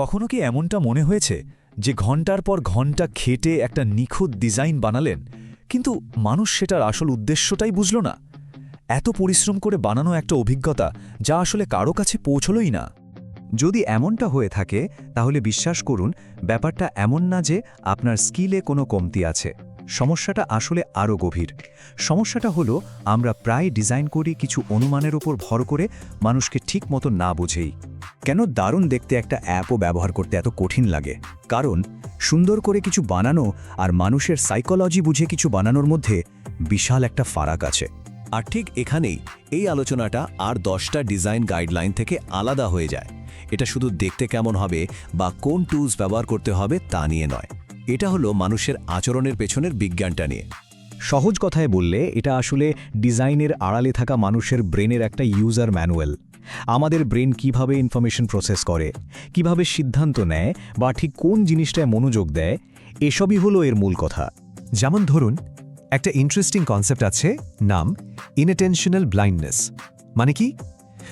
কখনো কি এমনটা মনে হয়েছে যে ঘণ্টার পর ঘণ্টা খেটে একটা নিখুঁত ডিজাইন বানালেন, কিন্তু মানুষ সেটার আসল উদ্দেশ্যটাই বুঝল না? এত পরিশ্রম করে বানানো একটা অভিজ্ঞতা যা আসলে কারও কাছে পৌঁছলই না। যদি এমনটা হয়ে থাকে, তাহলে বিশ্বাস করুন, ব্যাপারটা এমন না যে আপনার স্কিলে কোনো কমতি আছে। সমস্যাটা আসলে আরও গভীর। সমস্যাটা হলো, আমরা প্রায় ডিজাইন করি কিছু অনুমানের ওপর ভর করে মানুষকে ঠিক মতো না বুঝেই। কেন দারুণ দেখতে একটা অ্যাপও ব্যবহার করতে এত কঠিন লাগে? কারণ, সুন্দর করে কিছু বানানো আর মানুষের সাইকোলজি বুঝে কিছু বানানোর মধ্যে বিশাল একটা ফারাক আছে। আর ঠিক এখানেই এই আলোচনাটা আর দশটা ডিজাইন গাইডলাইন থেকে আলাদা হয়ে যায়। এটা শুধু দেখতে কেমন হবে বা কোন টুলস ব্যবহার করতে হবে তা নিয়ে নয়। এটা হলো মানুষের আচরণের পেছনের বিজ্ঞানটা নিয়ে। সহজ কথায় বললে, এটা আসলে ডিজাইনের আড়ালে থাকা মানুষের ব্রেনের একটা ইউজার ম্যানুয়াল আমাদের ব্রেন কীভাবে ইনফরমেশন প্রসেস করে, কীভাবে সিদ্ধান্ত নেয়, বা ঠিক কোন জিনিসটায় মনোযোগ দেয়, এসবই হলো এর মূল কথা। যেমন ধরুন, একটা ইন্টারেস্টিং কনসেপ্ট আছে, নাম ইনঅ্যাটেনশনাল ব্লাইন্ডনেস মানে কি?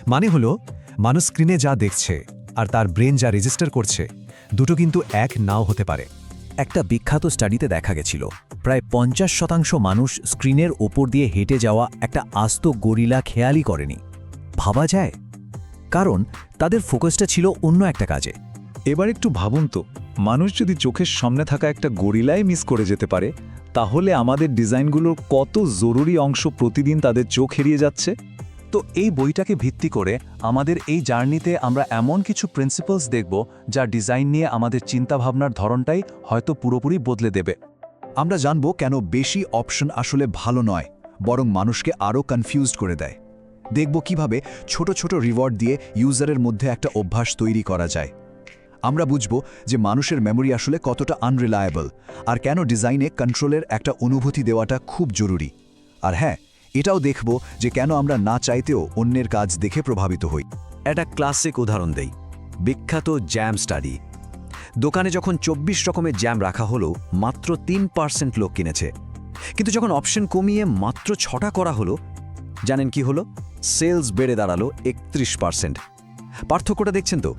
মানে হলো, মানুষ স্ক্রিনে যা দেখছে, আর তার ব্রেন যা রেজিস্টার করছে, দুটো কিন্তু এক নাও হতে পারে। একটা বিখ্যাত স্টাডিতে দেখা গেছিল। প্রায় পঞ্চাশ শতাংশ মানুষ স্ক্রিনের ওপর দিয়ে হেঁটে যাওয়া একটা আস্ত গরিলা খেয়ালই করেনি। ভাবা যায়? কারণ তাদের ফোকাসটা ছিল অন্য একটা কাজে। এবার একটু ভাবুন তো, মানুষ যদি চোখের সামনে থাকা একটা গরিলাই মিস করে যেতে পারে, তাহলে আমাদের ডিজাইনগুলোর কত জরুরি অংশ প্রতিদিন তাদের চোখ এড়িয়ে যাচ্ছে? তো এই বইটাকে ভিত্তি করে আমাদের এই জার্নিতে আমরা এমন কিছু প্রিন্সিপালস দেখব যা ডিজাইন নিয়ে আমাদের চিন্তাভাবনার ধরনটাই হয়তো পুরোপুরি বদলে দেবে। আমরা জানব কেন বেশি অপশন আসলে ভালো নয়, বরং মানুষকে আরও কনফিউজড করে দেয়। দেখব কীভাবে ছোট ছোট রিওয়ার্ড দিয়ে ইউজারের মধ্যে একটা অভ্যাস তৈরি করা যায়। আমরা বুঝব যে মানুষের মেমোরি আসলে কতটা আনরিলায়েবল আর কেন ডিজাইনে কন্ট্রোলের একটা অনুভূতি দেওয়াটা খুব জরুরি। আর হ্যাঁ এটাও দেখব যে কেন আমরা না চাইতেও অন্যের কাজ দেখে প্রভাবিত হই। একটা ক্লাসিক উদাহরণ দেই। বিখ্যাত জ্যাম স্টাডি। দোকানে যখন চব্বিশ রকমের জ্যাম রাখা হলো, মাত্র তিন পার্সেন্ট লোক কিনেছে। কিন্তু যখন অপশন কমিয়ে মাত্র ছটা করা হলো, জানেন কি হলো? সেলস বেড়ে দাঁড়াল একত্রিশ পার্সেন্ট। পার্থক্যটা দেখছেন তো?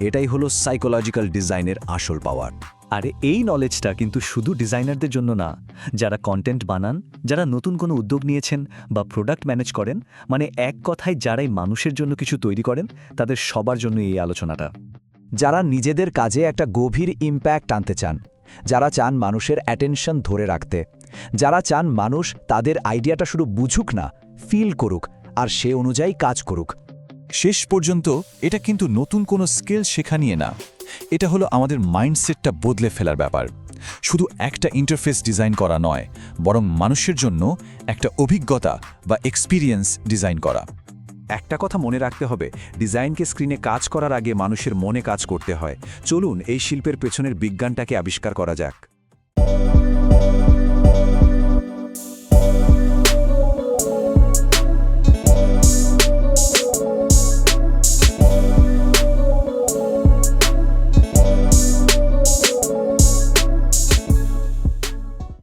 এটাই হলো সাইকোলজিক্যাল ডিজাইনের আসল পাওয়ার। আর এই নলেজটা কিন্তু শুধু ডিজাইনারদের জন্য না, যারা কন্টেন্ট বানান, যারা নতুন কোনো উদ্যোগ নিয়েছেন বা প্রোডাক্ট ম্যানেজ করেন মানে এক কথায় যারাই মানুষের জন্য কিছু তৈরি করেন, তাদের সবার জন্য এই আলোচনাটা। যারা নিজেদের কাজে একটা গভীর ইম্প্যাক্ট আনতে চান, যারা চান মানুষের অ্যাটেনশন ধরে রাখতে, যারা চান মানুষ তাদের আইডিয়াটা শুধু বুঝুক না ফিল করুক, আর সে অনুযায়ী কাজ করুক। শেষ পর্যন্ত এটা কিন্তু নতুন কোনো স্কিল শেখা নিয়ে না। এটা হলো আমাদের মাইন্ডসেটটা বদলে ফেলার ব্যাপার। শুধু একটা ইন্টারফেস ডিজাইন করা নয়, বরং মানুষের জন্য একটা অভিজ্ঞতা বা এক্সপিরিয়েন্স ডিজাইন করা। একটা কথা মনে রাখতে হবে, ডিজাইনকে স্ক্রিনে কাজ করার আগে মানুষের মনে কাজ করতে হয়। চলুন এই শিল্পের পেছনের বিজ্ঞানটাকে আবিষ্কার করা যাক।